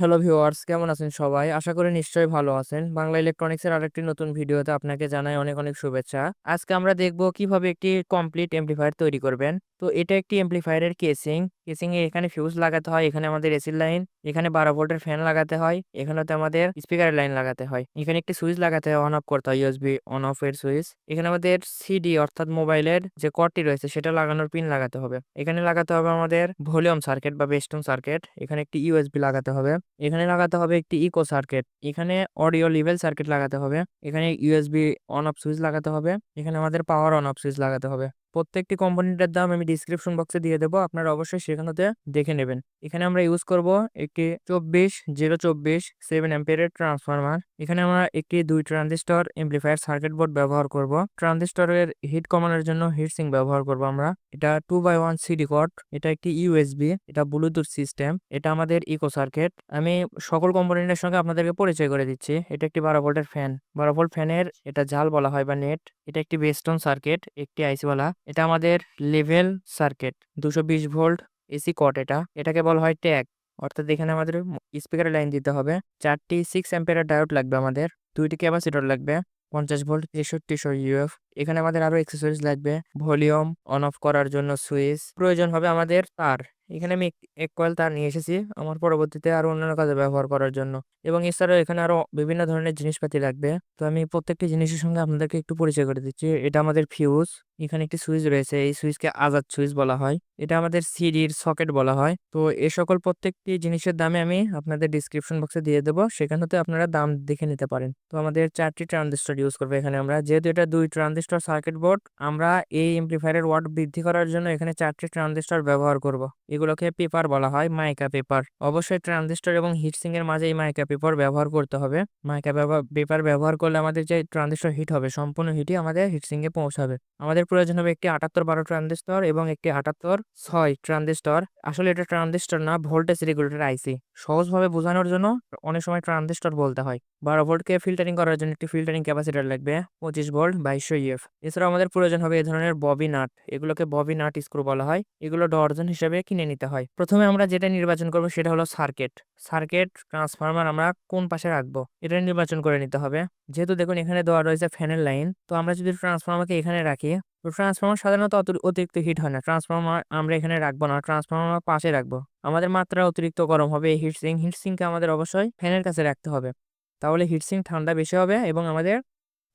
Hello viewers কেমন আছেন সবাই? আশা করি নিশ্চয়ই ভালো আছেন। বাংলা ইলেকট্রনিক্সের আরেকটি নতুন ভিডিওতে আপনাকে জানাই অনেক অনেক শুভেচ্ছা। আজকে আমরা দেখব কীভাবে একটি কমপ্লিট এমপ্লিফায়ার তৈরি করবেন। তো এটা একটি এমপ্লিফায়ারের কেসিং কেসিং এ এখানে ফিউজ লাগাতে হয়, এখানে আমাদের এসির লাইন এখানে বারো ভোল্টের ফ্যান লাগাতে হয়, এখানেতে আমাদের স্পিকারের লাইন লাগাতে হয়। এখানে একটি সুইচ লাগাতে হয় অন অফ করতে হয় ইউএসবি অন অফ এর সুইচ এখানে আমাদের সিডি অর্থাৎ মোবাইলের যে কর্ডটি রয়েছে, সেটা লাগানোর পিন লাগাতে হবে। এখানে লাগাতে হবে আমাদের ভলিউম সার্কিট বা বেস্টন সার্কিট এখানে একটি ইউএসবি লাগাতে হবে। এখানে লাগাতে হবে একটি ইকো সার্কিট এখানে অডিও লেভেল সার্কিট লাগাতে হবে। এখানে ইউএসবি অন অফ সুইচ লাগাতে হবে। এখানে আমাদের পাওয়ার অন অফ সুইচ লাগাতে হবে। প্রত্যেকটি কম্পোনেন্টের দাম আমি ডিসক্রিপশন বক্সে দিয়ে দেবো, আপনারা অবশ্যই সেখানেতে দেখে নেবেন। এখানে আমরা ইউজ করব একটি চব্বিশ জিরো চব্বিশ সেভেন অ্যাম্পিয়ারের ট্রান্সফরমার এখানে আমরা একটি দুই ট্রানজিস্টর এমপ্লিফায়ার সার্কিট বোর্ড ব্যবহার করব। ট্রানজিস্টরের হিট কমানোর জন্য হিট সিং ব্যবহার করব আমরা। এটা টু বাই ওয়ান সিডি কট এটা একটি ইউএসবি এটা ব্লুটুথ সিস্টেম এটা আমাদের ইকো সার্কিট আমি সকল কম্পোনেন্টের সঙ্গে আপনাদেরকে পরিচয় করে দিচ্ছি। এটা একটি বারো ভোল্টের ফ্যান বারো ভোল্ট ফ্যানের এটা জাল বলা হয় বা নেট এটা একটি বেস্টন সার্কিট একটি আইসিওয়ালা এটা আমাদের লেভেল সার্কিট দুশো বিশ ভোল্ট এসি কট এটা। এটাকে বলা হয় ট্যাগ অর্থাৎ এখানে আমাদের স্পিকারের লাইন দিতে হবে। চারটি সিক্স অ্যাম্পিয়ারের ডায়োড লাগবে আমাদের। দুইটি ক্যাপাসিটর লাগবে। পঞ্চাশ ভোল্ট তেষট্টিশো ইউএফ এখানে আমাদের আরও এক্সেসরিজ লাগবে। ভলিউম অন অফ করার জন্য সুইচ। প্রয়োজন হবে আমাদের তার। এখানে আমি এক- কয়েল তার নিয়ে এসেছি আমার পরবর্তীতে আরও অন্যান্য কাজে ব্যবহার করার জন্য। এবং এছাড়াও এখানে আরও বিভিন্ন ধরনের জিনিসপাতি লাগবে। তো আমি প্রত্যেকটি জিনিসের সঙ্গে আপনাদেরকে একটু পরিচয় করে দিচ্ছি। এটা আমাদের ফিউজ এখানে একটি সুইচ রয়েছে, এই সুইচকে আজাদ সুইচ বলা হয়। এটা আমাদের সিডির সকেট বলা হয়। তো এ সকল প্রত্যেকটি জিনিসের দামে আমি আপনাদের ডিসক্রিপশন বক্সে দিয়ে দেবো। সেখান হতে আপনারা দাম দেখে নিতে পারেন। তো আমাদের চারটি ট্রানজিস্টর ইউজ করব এখানে আমরা। যেহেতু এটা দুই ট্রানজিস্টর সার্কিট বোর্ড আমরা এই এমপ্লিফায়ারের ওয়াট বৃদ্ধি করার জন্য এখানে চারটি ট্রানজিস্টর ব্যবহার করব। এগুলোকে পেপার বলা হয় মাইকা পেপার অবশ্যই ট্রানজিস্টর এবং হিটসিং এর মাঝে এই মাইকা পেপার ব্যবহার করতে হবে। মাইকা পেপার ব্যবহার করলে আমাদের যে ট্রানজিস্টর হিট হবে, সম্পূর্ণ হিটই আমাদের হিটসিং এ পৌঁছাবে। আমাদের প্রয়োজন হবে একটি আটাত্তর বারো ট্রানজিস্টর এবং একটি আটাত্তর ছয় ট্রানজিস্টর। আসলে এটা ট্রানজিস্টর না, ভোল্টেজ রেগুলেটর আইসি। সহজভাবে বোঝানোর জন্য অনেক সময় ট্রানজিস্টর বলতে হয়। বারো ভোল্টকে ফিল্টারিং করার জন্য একটি ফিল্টারিং ক্যাপাসিটার লাগবে, পঁচিশ ভোল্ট বাইশশো ইএফ এছাড়াও আমাদের প্রয়োজন হবে এই ধরনের ববি নাট। এগুলোকে ববি নাট স্ক্রু বলা হয়। এগুলো ডর্জন হিসেবে কিনে নিতে হয়। প্রথমে আমরা যেটা নির্বাচন করব সেটা হলো সার্কিট। সার্কিট, ট্রান্সফরমার আমরা কোন পাশে রাখব? এটা নির্বাচন করে নিতে হবে। যেহেতু দেখুন এখানে দেওয়া রয়েছে ফ্যানের লাইন, তো আমরা যদি ট্রান্সফরমারকে এখানে রাখি ট্রান্সফরমার সাধারণত অত- অতিরিক্ত হিট হয় না। ট্রান্সফর্মার আমরা এখানে রাখব না। ট্রান্সফর্মার পাশে রাখব। আমাদের মাত্রা অতিরিক্ত গরম হবে। এই হিটসিং হিটসিংকে আমাদের অবশ্যই ফ্যানের কাছে রাখতে হবে। তাহলে হিটসিং ঠান্ডা বেশি হবে এবং আমাদের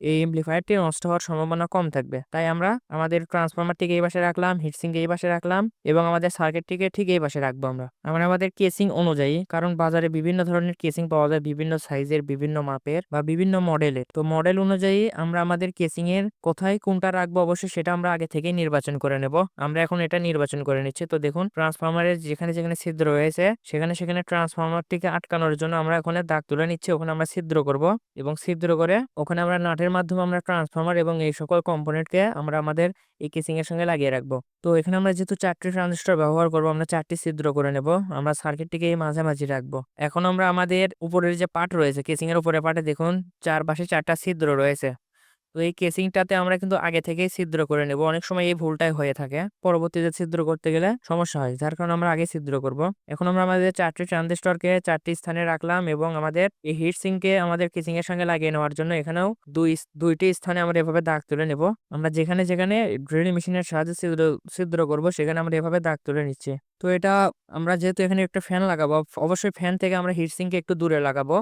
এই এমপ্লিফায়ারটি নষ্ট হওয়ার সম্ভাবনা কম থাকবে। তাই আমরা আমাদের ট্রান্সফরমারটিকে এই পাশে রাখলাম হিটসিংকে এই পাশে রাখলাম এবং আমাদের সার্কিটটিকে ঠিক এই পাশে রাখব আমরা। আমরা আমাদের কেসিং অনুযায়ী, কারণ বাজারে বিভিন্ন ধরনের কেসিং পাওয়া যায়, বিভিন্ন সাইজের, বিভিন্ন মাপের বা বিভিন্ন মডেলের। তো মডেল অনুযায়ী আমরা আমাদের কেসিং এর কোথায় কোনটা রাখব অবশ্যই সেটা আমরা আগে থেকেই নির্বাচন করে নেব। আমরা এখন এটা নির্বাচন করে নিচ্ছি। তো দেখুন ট্রান্সফরমারের যেখানে যেখানে ছিদ্র রয়েছে, সেখানে সেখানে ট্রান্সফর্মারটিকে আটকানোর জন্য আমরা ওখানে দাগ তুলে নিচ্ছি, ওখানে আমরা ছিদ্র করব এবং ছিদ্র করে ওখানে আমরা নাটের মাধ্যমে আমরা ট্রান্সফর্মার এবং এই সকল কম্পোনেন্টকে আমরা আমাদের এই কেসিং এর সঙ্গে লাগিয়ে রাখব। তো এখানে আমরা যেহেতু চারটি ট্রানজিস্টর ব্যবহার করব, আমরা চারটি ছিদ্র করে নেব। আমরা সার্কিটটিকে এই মাঝামাঝি রাখব। এখন আমরা আমাদের উপরের যে পার্ট রয়েছে, কেসিং এর উপরে পার্টে দেখুন, চারপাশে চারটা ছিদ্র রয়েছে। তো এই কেসিংটাতে আমরা কিন্তু আগে থেকেই ছিদ্র করে নেব। অনেক সময় এই ভুলটাই হয়ে থাকে। পরবর্তীতে ছিদ্র করতে গেলে সমস্যা হয়, যার কারণে আমরা আগে ছিদ্র করব। এখন আমরা আমাদের চারটি ট্রানজিস্টরকে চারটি স্থানে রাখলাম এবং আমাদের এই হিট সিংকে আমাদের কেসিং এর সঙ্গে লাগিয়ে নেওয়ার জন্য এখানেও দুই দুইটি স্থানে আমরা এভাবে দাগ তুলে নেব। আমরা যেখানে যেখানে ড্রিল মেশিনের সাহায্যে ছিদ্র ছিদ্র করব, সেখানে আমরা এভাবে দাগ তুলে নিচ্ছি। তো এটা আমরা যেহেতু এখানে একটা ফ্যান লাগাবো, অবশ্যই ফ্যান থেকে আমরা হিট সিংকে একটু দূরে লাগাবো।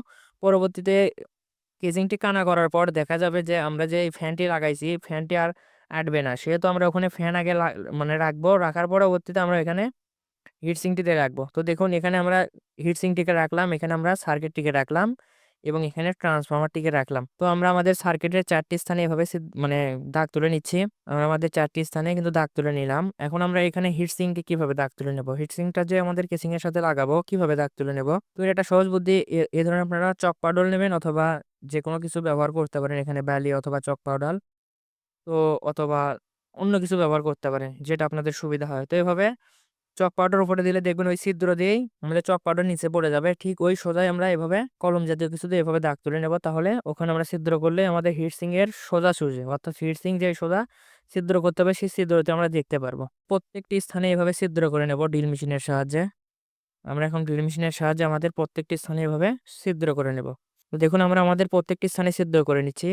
পরবর্তীতে কেজিংটি কানা করার পর দেখা যাবে যে, আমরা যে এই ফ্যানটি লাগাইছি ফ্যানটি আর আটবে না। সেহেতু আমরা ওখানে ফ্যান আগে মানে রাখব, রাখার পরবর্তীতে আমরা এখানে হিটসিংটিতে রাখব। তো দেখুন, এখানে আমরা হিটসিংটিকে রাখলাম, এখানে আমরা সার্কিটটিকে রাখলাম। এবং এখানে ট্রান্সফর্মারটিকে রাখলাম। তো আমরা আমাদের সার্কিটের চারটি স্থানে এভাবে মানে দাগ তুলে নিচ্ছি। আমরা আমাদের চারটি স্থানে কিন্তু দাগ তুলে নিলাম। এখন আমরা এখানে হিটসিংকে কীভাবে দাগ তুলে নেব? হিটসিংটা যে আমাদের কেসিং এর সাথে লাগাবো, কীভাবে দাগ তুলে নেব? তো এটা সহজ বুদ্ধি, এ- ধরনের আপনারা চক পাউডার নেবেন অথবা যে কোনো কিছু ব্যবহার করতে পারেন এখানে ব্যালি অথবা চক পাউডার তো অথবা অন্য কিছু ব্যবহার করতে পারেন, যেটা আপনাদের সুবিধা হয়। তো এভাবে চক পাউডার উপরে দিলে দেখবেন ওই ছিদ্র দিয়েই আমাদের চক পাউডার নিচে পড়ে যাবে। ঠিক ওই সোজাই আমরা এভাবে কলম জাতীয় কিছু দিয়ে এভাবে দাগ তুলে নেব। তাহলে ওখানে আমরা ছিদ্র করলে আমাদের হিটসিং এর সোজা সুজে অর্থাৎ হিটসিং যে সোজা ছিদ্র করতে হবে সেই ছিদ্রতে আমরা দেখতে পারব। প্রত্যেকটি স্থানে এভাবে ছিদ্র করে নেব ড্রিল মেশিনের সাহায্যে। আমরা এখন ড্রিল মেশিনের সাহায্যে আমাদের প্রত্যেকটি স্থানে এভাবে ছিদ্র করে নেব। দেখুন আমরা আমাদের প্রত্যেকটি স্থানে ছিদ্র করে নিচ্ছি।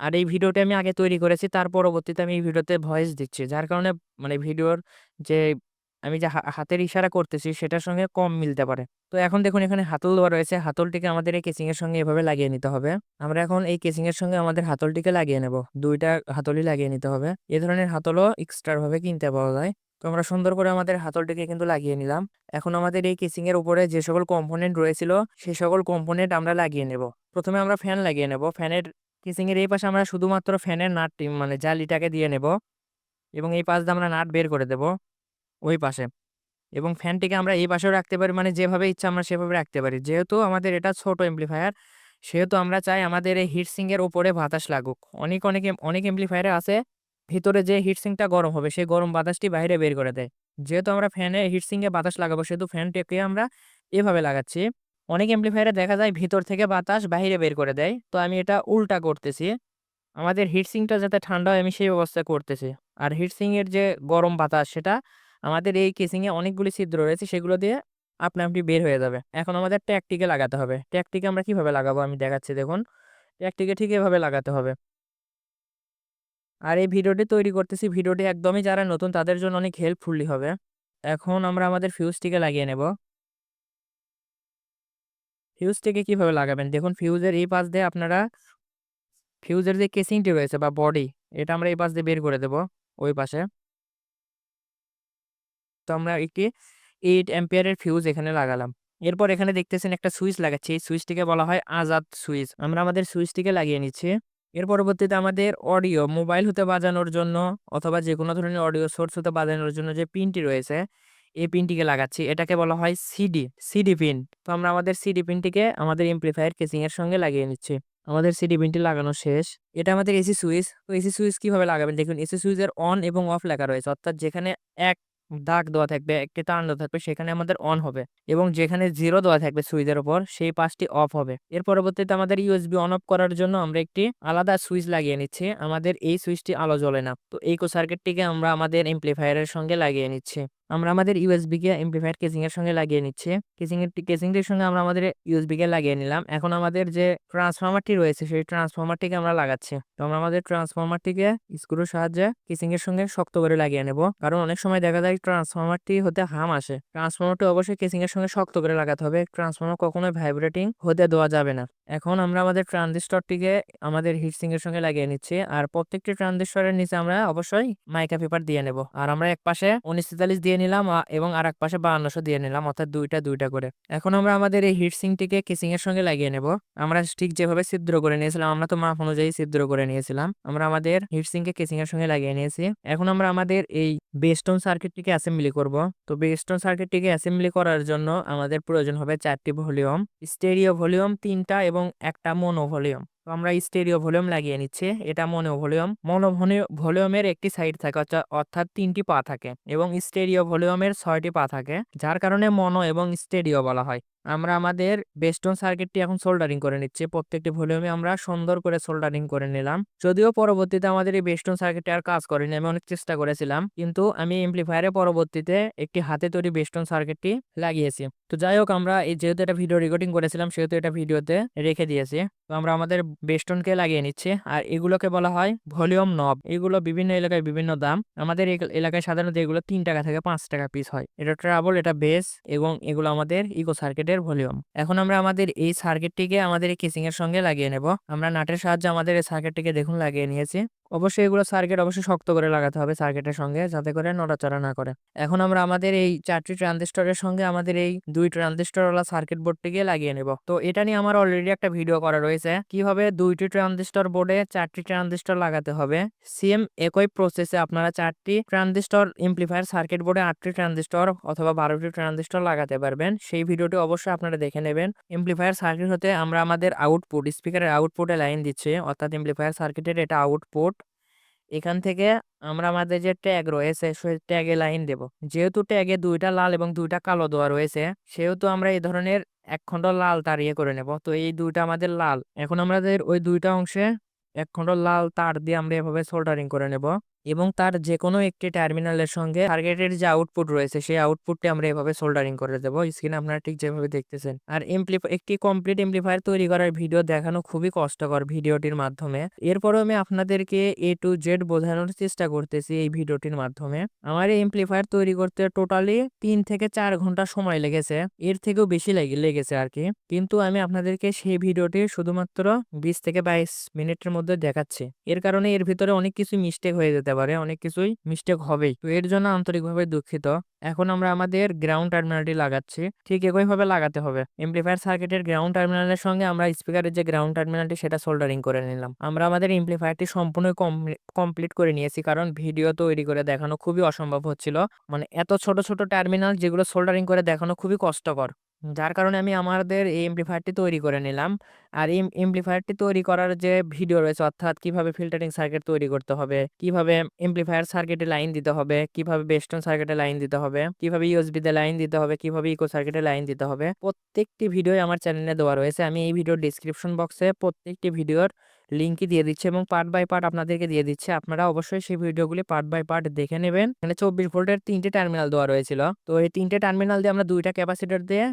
আর এই ভিডিওটি আমি আগে তৈরি করেছি, তার পরবর্তীতে আমি এই ভিডিওতে ভয়েস দিচ্ছি। যার কারণে মানে ভিডিওর যে আমি যে হাতের ইশারা করতেছি সেটার সঙ্গে কম মিলতে পারে। তো এখন দেখুন এখানে হাতল দেওয়া রয়েছে। হাতলটিকে আমাদের এই কেসিং এর সঙ্গে এভাবে লাগিয়ে নিতে হবে। আমরা এখন এই কেসিং এর সঙ্গে আমাদের হাতলটিকে লাগিয়ে নেব। দুইটা হাতলই লাগিয়ে নিতে হবে। এ ধরনের হাতলও এক্সট্রা ভাবে কিনতে পাওয়া যায়। তো আমরা সুন্দর করে আমাদের হাতলটিকে কিন্তু লাগিয়ে নিলাম। এখন আমাদের এই কেসিং এর উপরে যে সকল কম্পোনেন্ট রয়েছিল, সে সকল কম্পোনেন্ট আমরা লাগিয়ে নেব। প্রথমে আমরা ফ্যান লাগিয়ে নেব। ফ্যানের কেসিং এর এই পাশে আমরা শুধুমাত্র ফ্যানের নাটটি মানে জালিটাকে দিয়ে নেব এবং এই পাশ দিয়ে আমরা নাট বের করে দেব। ওই পাশে। এবং ফ্যানটিকে আমরা এই পাশেও রাখতে পারি মানে যেভাবে ইচ্ছা আমরা সেভাবে রাখতে পারি। যেহেতু আমাদের এটা ছোট এমপ্লিফায়ার সেহেতু আমরা চাই আমাদের এই হিটসিং এর উপরে বাতাস লাগুক। অনেক অনেক অনেক এমপ্লিফায়ারে আছে, ভিতরে যে হিটসিংটা গরম হবে, সেই গরম বাতাসটি বাইরে বের করে দেয়। যেহেতু আমরা ফ্যানে হিটসিং এ বাতাস লাগাবো, সেহেতু ফ্যানটিকে আমরা এভাবে লাগাচ্ছি। অনেক এমপ্লিফায়ারে দেখা যায় ভিতর থেকে বাতাস বাইরে বের করে দেয়। তো আমি এটা উল্টা করতেছি। আমাদের হিটসিংটা যাতে ঠান্ডা হয়, আমি সেই ব্যবস্থা করতেছি। আর হিটসিং এর যে গরম বাতাস, সেটা আমাদের এই কেসিংয়ে অনেকগুলি ছিদ্র রয়েছে, সেগুলো দিয়ে আপনা আপনি বের হয়ে যাবে এখন আমাদের ট্যাগটিকে লাগাতে হবে। ট্যাগটিকে আমরা কীভাবে লাগাবো আমি দেখাচ্ছি, দেখুন। ট্যাগটিকে ঠিক এভাবে লাগাতে হবে। আর এই ভিডিওটি তৈরি করতেছি, ভিডিওটি একদমই যারা নতুন তাদের জন্য অনেক হেল্পফুলি হবে। এখন আমরা আমাদের ফিউজটিকে লাগিয়ে নেব। ফিউজটিকে কীভাবে লাগাবেন? দেখুন ফিউজের এই পাশ দিয়ে আপনারা ফিউজের যে কেসিংটি রয়েছে বা বডি এটা আমরা এই পাশ দিয়ে বের করে দেব, ওই পাশে। তো আমরা একটি এইট অ্যাম্পিয়ারের ফিউজ এখানে লাগালাম। এরপর এখানে দেখতেছেন একটা সুইচ লাগাচ্ছি। এই সুইচটিকে বলা হয় আজাদ সুইচ আমরা আমাদের সুইচটিকে লাগিয়ে নিচ্ছি। এর পরবর্তীতে আমাদের অডিও মোবাইল হতে বাজানোর জন্য অথবা যে কোনো ধরনের অডিও সোর্স হতে বাজানোর জন্য যে পিনটি রয়েছে, এই পিনটিকে লাগাচ্ছি। এটাকে বলা হয় সিডি সিডি পিন তো আমরা আমাদের সিডি পিনটিকে আমাদের এমপ্লিফায়ার কেসিং এর সঙ্গে লাগিয়ে নিচ্ছি। আমাদের সিডি পিনটি লাগানো শেষ। এটা আমাদের এসি সুইচ তো এসি সুইচ কীভাবে লাগাবেন? দেখুন এসি সুইচের অন এবং অফ লেখা রয়েছে। অর্থাৎ যেখানে এক দাগ দেওয়া থাকবে একটি টান দেওয়া থাকবে, সেখানে আমাদের অন হবে এবং যেখানে জিরো দেওয়া থাকবে সুইচের ওপর সেই পাশটি অফ হবে। এর পরবর্তীতে আমাদের ইউএসবি অন অফ করার জন্য আমরা একটি আলাদা সুইচ লাগিয়ে নিচ্ছি, আমাদের এই সুইচটি আলো জ্বলে না। তো এই সার্কিটটিকে আমরা আমাদের এমপ্লিফায়ারের সঙ্গে লাগিয়ে নিচ্ছি। আমরা আমাদের ইউএসবি কে এমপ্লিফায়ার কেসিং এর সঙ্গে লাগিয়ে নিচ্ছি। কেসিং এর কেসিংটির সঙ্গে আমরা আমাদের ইউএসবি কে লাগিয়ে নিলাম। এখন আমাদের যে ট্রান্সফরমারটি রয়েছে, সেই ট্রান্সফরমারটিকে আমরা লাগাচ্ছি। তো আমরা আমাদের ট্রান্সফরমারটিকে স্ক্রুর সাহায্যে কেসিং এর সঙ্গে শক্ত করে লাগিয়ে নেব। কারণ অনেক সময় দেখা যায় ট্রান্সফরমারটি হতে হাম আসে। ট্রান্সফরমারটি অবশ্যই কেসিং এর সঙ্গে শক্ত করে লাগাতে হবে। ট্রান্সফরমার কখনোই ভাইব্রেটিং হতে দেওয়া যাবে না। এখন আমরা আমাদের ট্রানজিস্টরটিকে আমাদের হিটসিং এর সঙ্গে লাগিয়ে নিচ্ছি। আর প্রত্যেকটি ট্রানজিস্টরের নিচে আমরা অবশ্যই মাইকা পেপার দিয়ে নেব। আর আমরা এক পাশে উনিশ তেতাল্লিশ দিয়ে নিলাম এবং আর এক পাশে বাহান্নশো দিয়ে নিলাম, অর্থাৎ দুইটা দুইটা করে। এখন আমরা আমাদের এই হিটসিংটিকে কেসিং এর সঙ্গে লাগিয়ে নেব। আমরা ঠিক যেভাবে ছিদ্র করে নিয়েছিলাম, আমরা তো মাপ অনুযায়ী ছিদ্র করে নিয়েছিলাম। আমরা আমাদের হিটসিংকে কেসিং এর সঙ্গে লাগিয়ে নিয়েছি। এখন আমরা আমাদের এই বেস্টন সার্কিটটিকে অ্যাসেম্বলি করব। তো বেস্টন সার্কিটটিকে অ্যাসেম্বলি করার জন্য আমাদের প্রয়োজন হবে চারটি ভলিউম স্টেরিও ভলিউম তিনটা এবং একটা মনো ভলিউম। তো আমরা স্টেরিও ভলিউম লাগিয়ে নিচ্ছি। এটা মনো ভলিউম। মনো ভলিউমের একটি সাইড থাকে অর্থা- অর্থাৎ তিনটি পা থাকে এবং স্টেরিও ভলিউমের ছয়টি পা থাকে, যার কারণে মনো এবং স্টেরিও বলা হয়। আমরা আমাদের বেস্টন সার্কিটটি এখন সোল্ডারিং করে নিচ্ছি। প্রত্যেকটি ভলিউমে আমরা সুন্দর করে সোল্ডারিং করে নিলাম। যদিও পরবর্তীতে আমাদের এই বেস্টন সার্কিটটি আর কাজ করেনি, আমি অনেক চেষ্টা করেছিলাম, কিন্তু আমি এমপ্লিফায়ারে পরবর্তীতে একটি হাতে তৈরি বেস্টন সার্কিটটি লাগিয়েছি। তো যাই হোক, আমরা এই যেহেতু এটা ভিডিও রেকর্ডিং করেছিলাম, সেহেতু এটা ভিডিওতে রেখে দিয়েছি। তো আমরা আমাদের বেস্টনকে লাগিয়ে নিচ্ছি, আর এগুলোকে বলা হয় ভলিউম নব এগুলো বিভিন্ন এলাকায় বিভিন্ন দাম। আমাদের এলাকায় সাধারণত এগুলো তিন টাকা থেকে পাঁচ টাকা পিস হয়। এটা ট্রাবল এটা বেস এবং এগুলো আমাদের ইকো সার্কিটের ভলিউম। এখন আমরা আমাদের এই সার্কিটটিকে আমাদের এই কেসিং এর সঙ্গে লাগিয়ে নেব। আমরা নাটের সাহায্যে আমাদের এই সার্কিটটিকে দেখুন লাগিয়ে নিয়েছি। অবশ্যই এগুলো সার্কিট অবশ্যই শক্ত করে লাগাতে হবে সার্কিটের সঙ্গে যাতে করে নড়াচড়া না করে। এখন আমরা আমাদের এই চারটি ট্রানজিস্টরের সঙ্গে আমাদের এই দুই ট্রানজিস্টরওয়ালা সার্কিট বোর্ডটিকে লাগিয়ে নেব। তো এটা নিয়ে আমার অলরেডি একটা ভিডিও করা রয়েছে। কীভাবে দুইটি ট্রানজিস্টর বোর্ডে চারটি ট্রানজিস্টর লাগাতে হবে? সেম একই প্রসেসে আপনারা চারটি ট্রানজিস্টর এমপ্লিফায়ার সার্কিট বোর্ডে আটটি ট্রানজিস্টর অথবা বারোটি ট্রানজিস্টর লাগাতে পারবেন। সেই ভিডিওটি অবশ্যই আপনারা দেখে নেবেন। এমপ্লিফায়ার সার্কিট হতে আমরা আমাদের আউটপুট স্পিকারের আউটপুটে লাইন দিচ্ছি। অর্থাৎ এমপ্লিফায়ার সার্কিটের এটা আউটপুট এখান থেকে আমরা আমাদের যে ট্যাগ রয়েছে, সেই ট্যাগে লাইন দেব। যেহেতু ট্যাগে দুইটা লাল এবং দুইটা কালো দেওয়া রয়েছে, সেহেতু আমরা এই ধরনের এক খণ্ড লাল তার ইয়ে করে নেব। তো এই দুইটা আমাদের লাল। এখন আমাদের ওই দুইটা অংশে এক খণ্ড লাল তার দিয়ে আমরা এভাবে সোল্ডারিং করে নেব। এবং তার যেকোনো একটি টার্মিনালের সঙ্গে টার্গেটের যে আউটপুট রয়েছে, সেই আউটপুটটি আমরা এভাবে সোল্ডারিং করে দেবো। স্ক্রিনে আপনারা ঠিক যেভাবে দেখতেছেন। আর এমপ্লিফাই একটি কমপ্লিট এমপ্লিফায়ার তৈরি করার ভিডিও দেখানো খুবই কষ্টকর ভিডিওটির মাধ্যমে। এরপরও আমি আপনাদেরকে এ টু জেড বোঝানোর চেষ্টা করতেছি এই ভিডিওটির মাধ্যমে। আমার এই এমপ্লিফায়ার তৈরি করতে টোটালি তিন থেকে চার ঘণ্টা সময় লেগেছে। এর থেকেও বেশি লেগে, লেগেছে আর কি। কিন্তু আমি আপনাদেরকে সেই ভিডিওটি শুধুমাত্র বিশ থেকে বাইশ মিনিটের মধ্যে দেখাচ্ছি। এর কারণে এর ভিতরে অনেক কিছু মিস্টেক হয়ে যেতে পারে, অনেক কিছুই মিস্টেক হবেই। তো এর জন্য আন্তরিকভাবে দুঃখিত। এখন আমরা আমাদের গ্রাউন্ড টার্মিনালটি লাগাচ্ছি। ঠিক একইভাবে লাগাতে হবে। এমপ্লিফায়ার সার্কিটের গ্রাউন্ড টার্মিনালের সঙ্গে আমরা স্পিকারের যে গ্রাউন্ড টার্মিনালটি সেটা সোল্ডারিং করে নিলাম। আমরা আমাদের এমপ্লিফায়ারটি সম্পূর্ণ কমপ্লিট করে নিয়েছি, কারণ ভিডিও তৈরি করে দেখানো খুবই অসম্ভব হচ্ছিল। মানে এত ছোট ছোট টার্মিনাল যেগুলো সোল্ডারিং করে দেখানো খুবই কষ্টকর। যার কারণে আমি আমাদের এই এমপ্লিফায়ারটি তৈরি করে নিলাম। আর এই এমপ্লিফায়ারটি তৈরি করার যে ভিডিও রয়েছে, অর্থাৎ কীভাবে ফিল্টারিং সার্কিট তৈরি করতে হবে, কীভাবে এমপ্লিফায়ার সার্কিটে লাইন দিতে হবে, কীভাবে বেস্টন সার্কিটে লাইন দিতে হবে, কীভাবে ইউএসবি তে লাইন দিতে হবে, কীভাবে ইকো সার্কিটে লাইন দিতে হবে, প্রত্যেকটি ভিডিও আমার চ্যানেলে দেওয়া রয়েছে। আমি এই ভিডিওর ডিসক্রিপশন বক্সে প্রত্যেকটি ভিডিওর লিঙ্কই দিয়ে দিচ্ছি এবং পার্ট বাই পার্ট আপনাদেরকে দিয়ে দিচ্ছে। আপনারা অবশ্যই সেই ভিডিওগুলি পার্ট বাই পার্ট দেখে নেবেন। এখানে চব্বিশ ভোল্টের তিনটে টার্মিনাল দেওয়া রয়েছিল। তো এই তিনটে টার্মিনাল দিয়ে আমরা দুইটা ক্যাপাসিটার দিয়ে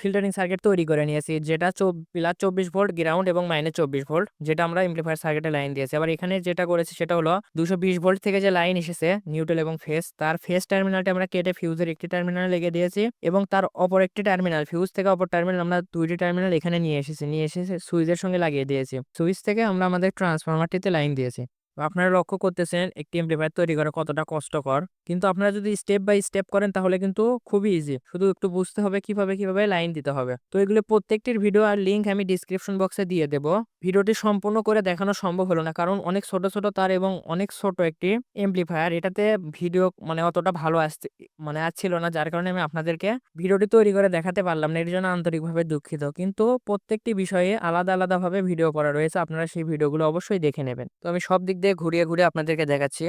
ফিল্টারিং সার্কিট তৈরি করে নিয়েছি, যেটা প্লাস চব্বিশ ভোল্ট গ্রাউন্ড এবং মাইনাস চব্বিশ ভোল্ট, যেটা আমরা এমপ্লিফায়ার সার্কিটে লাইন দিয়েছি। আবার এখানে যেটা করেছি সেটা হলো দুশো বিশ ভোল্ট থেকে যে লাইন এসেছে নিউট্রাল এবং ফেস তার ফেস টার্মিনালটা আমরা কেটে ফিউজের একটি টার্মিনাল লেগে দিয়েছি এবং তার অপর একটি টার্মিনাল ফিউজ থেকে অপর টার্মিনাল আমরা দুইটি টার্মিনাল এখানে নিয়ে এসেছি, নিয়ে এসেছে সুইচের সঙ্গে লাগিয়ে দিয়েছি। সুইচ থেকে আমরা আমাদের ট্রান্সফরমারটিতে লাইন দিয়েছি। আপনারা লক্ষ্য করতেছেন একটি এমপ্লিফায়ার তৈরি করা কতটা কষ্টকর। কিন্তু আপনারা যদি স্টেপ বাই স্টেপ করেন, তাহলে কিন্তু খুবই ইজি শুধু একটু বুঝতে হবে কীভাবে কীভাবে লাইন দিতে হবে। তো এগুলো প্রত্যেকটির ভিডিও আর লিঙ্ক আমি ডিসক্রিপশন বক্সে দিয়ে দেবো। ভিডিওটি সম্পূর্ণ করে দেখানো সম্ভব হলো না, কারণ অনেক ছোট ছোট তার এবং অনেক ছোট একটি এমপ্লিফায়ার এটাতে ভিডিও মানে অতটা ভালো আসছে মানে আসছিল না, যার কারণে আমি আপনাদেরকে ভিডিওটি তৈরি করে দেখাতে পারলাম না। এর জন্য আন্তরিকভাবে দুঃখিত। কিন্তু প্রত্যেকটি বিষয়ে আলাদা, আলাদাভাবে ভিডিও করা রয়েছে। আপনারা সেই ভিডিওগুলো অবশ্যই দেখে নেবেন। তো আমি সব দিক দিয়ে ঘুরিয়ে ঘুরিয়ে আপনাদেরকে দেখাচ্ছি।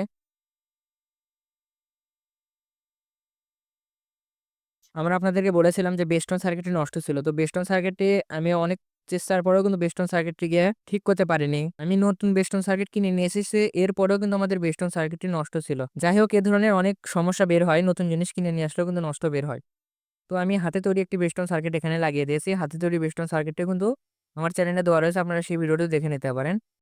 আমরা আপনাদেরকে বলেছিলাম যে বেস্টন সার্কিটটি নষ্ট ছিল। তো বেস্টন সার্কিটটি আমি অনেক চেষ্টার পরেও কিন্তু বেস্টন সার্কিটটি গিয়ে ঠিক করতে পারিনি। আমি নতুন বেস্টন সার্কিট কিনে নিয়ে এসেছি এরপরেও কিন্তু আমাদের বেস্টন সার্কিটটি নষ্ট ছিল। যাই হোক, এ ধরনের অনেক সমস্যা বের হয়, নতুন জিনিস কিনে নিয়ে আসলেও কিন্তু নষ্ট বের হয়। তো আমি হাতে তৈরি একটি বেস্টন সার্কিট এখানে লাগিয়ে দিয়েছি। হাতে তৈরি বেস্টন সার্কিটটি কিন্তু আমার চ্যানেলে দেওয়া রয়েছে, আপনারা সেই ভিডিওটি দেখে নিতে পারেন।